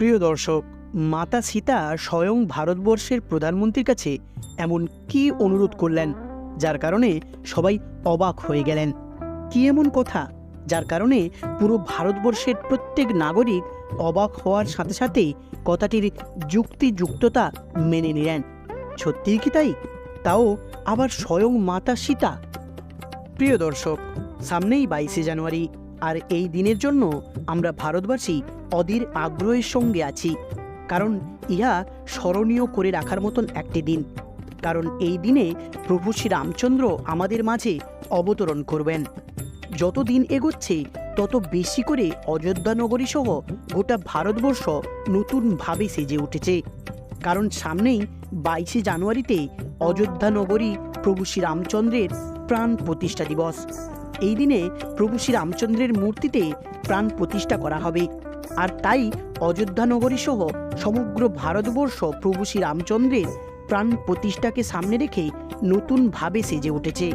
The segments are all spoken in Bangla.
প্রিয় দর্শক, মাতা সীতা স্বয়ং ভারতবর্ষের প্রধানমন্ত্রীর কাছে এমন কি অনুরোধ করলেন, যার কারণে সবাই অবাক হয়ে গেলেন? কি এমন কথা, যার কারণে পুরো ভারতবর্ষের প্রত্যেক নাগরিক অবাক হওয়ার সাথে সাথেই কথাটির যুক্তিযুক্ততা মেনে নিলেন? সত্যিই কি তাই? তাও আবার স্বয়ং মাতা সীতা? প্রিয় দর্শক, সামনেই বাইশে জানুয়ারি আর এই দিনের জন্য আমরা ভারতবাসী অধীর আগ্রহের সঙ্গে আছি। কারণ ইহা স্মরণীয় করে রাখার মতন একটি দিন। কারণ এই দিনে প্রভু শ্রী রামচন্দ্র আমাদের মাঝে অবতরণ করবেন। যত দিন এগোচ্ছে, তত বেশি করে অযোধ্যা নগরী সহ গোটা ভারতবর্ষ নতুনভাবে সেজে উঠেছে। কারণ সামনেই বাইশে জানুয়ারিতে অযোধ্যা নগরী প্রভু শ্রী রামচন্দ্রের প্রাণ প্রতিষ্ঠা দিবস। এই দিনে প্রভু শ্রী রামচন্দ্রের মূর্তিতে প্রাণ প্রতিষ্ঠা করা হবে। আর তাই অযোধ্যা নগরী সহ সমগ্র ভারতবর্ষ প্রভু শ্রী রামচন্দ্রের প্রাণ প্রতিষ্ঠাকে সামনে রেখে নতুনভাবে সেজে উঠেছে।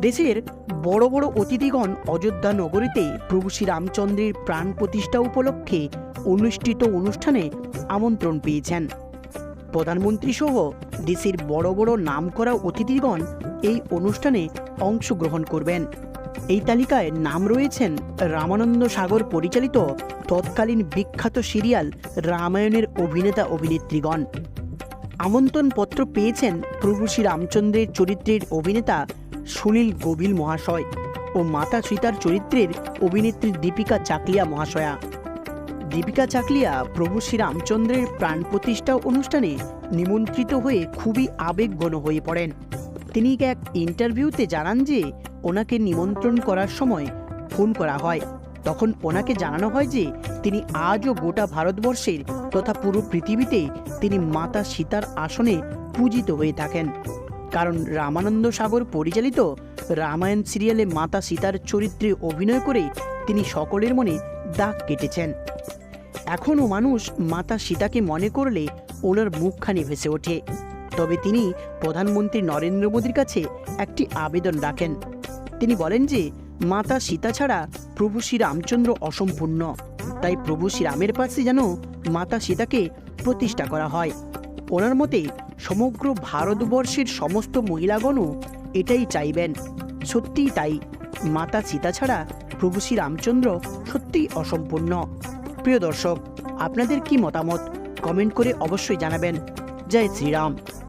দেশের বড় বড় অতিথিগণ অযোধ্যা নগরীতে প্রভু শ্রী রামচন্দ্রের প্রাণ প্রতিষ্ঠা উপলক্ষে অনুষ্ঠিত অনুষ্ঠানে আমন্ত্রণ পেয়েছেন। প্রধানমন্ত্রী সহ দেশের বড় বড় নামকরা অতিথিগণ এই অনুষ্ঠানে অংশগ্রহণ করবেন। এই তালিকায় নাম রয়েছেন রামানন্দ সাগর পরিচালিত তৎকালীন বিখ্যাত সিরিয়াল রামায়ণের অভিনেতা অভিনেত্রীগণ। আমন্ত্রণপত্র পেয়েছেন প্রভু শ্রী রামচন্দ্রের চরিত্রের অভিনেতা সুনীল গোবিল মহাশয় ও মাতা সীতার চরিত্রের অভিনেত্রী দীপিকা চাকলিয়া মহাশয়া। দীপিকা চাকলিয়া, প্রভু শ্রী রামচন্দ্রের প্রাণ প্রতিষ্ঠা অনুষ্ঠানে নিমন্ত্রিত হয়ে খুবই আবেগঘন হয়ে পড়েন। তিনি এক ইন্টারভিউতে জানান যে, ওনাকে নিমন্ত্রণ করার সময় ফোন করা হয়। তখন ওনাকে জানানো হয় যে, তিনি আজও গোটা ভারতবর্ষের তথা পুরো পৃথিবীতে তিনি মাতা সীতার আসনে পূজিত হয়ে থাকেন। কারণ রামানন্দ সাগর পরিচালিত রামায়ণ সিরিয়ালে মাতা সীতার চরিত্রে অভিনয় করে তিনি সকলের মনে দাগ কেটেছেন। এখনও মানুষ মাতা সীতাকে মনে করলে ওনার মুখখানি ভেসে ওঠে। তবে তিনি প্রধানমন্ত্রী নরেন্দ্র মোদীর কাছে একটি আবেদন রাখেন। তিনি বলেন যে, মাতা সীতা ছাড়া প্রভু শ্রী রামচন্দ্র অসম্পূর্ণ। তাই প্রভু শ্রীরামের পাশে যেন মাতা সীতাকে প্রতিষ্ঠা করা হয়। ওনার মতে, সমগ্র ভারতবর্ষের সমস্ত মহিলাগণও এটাই চাইবেন। সত্যিই তাই। মাতা সীতা ছাড়া প্রভু শ্রী রামচন্দ্র সত্যিই অসম্পূর্ণ। প্রিয় দর্শক, আপনাদের কি মতামত? কমেন্ট করে অবশ্যই জানাবেন। জয় শ্রীরাম।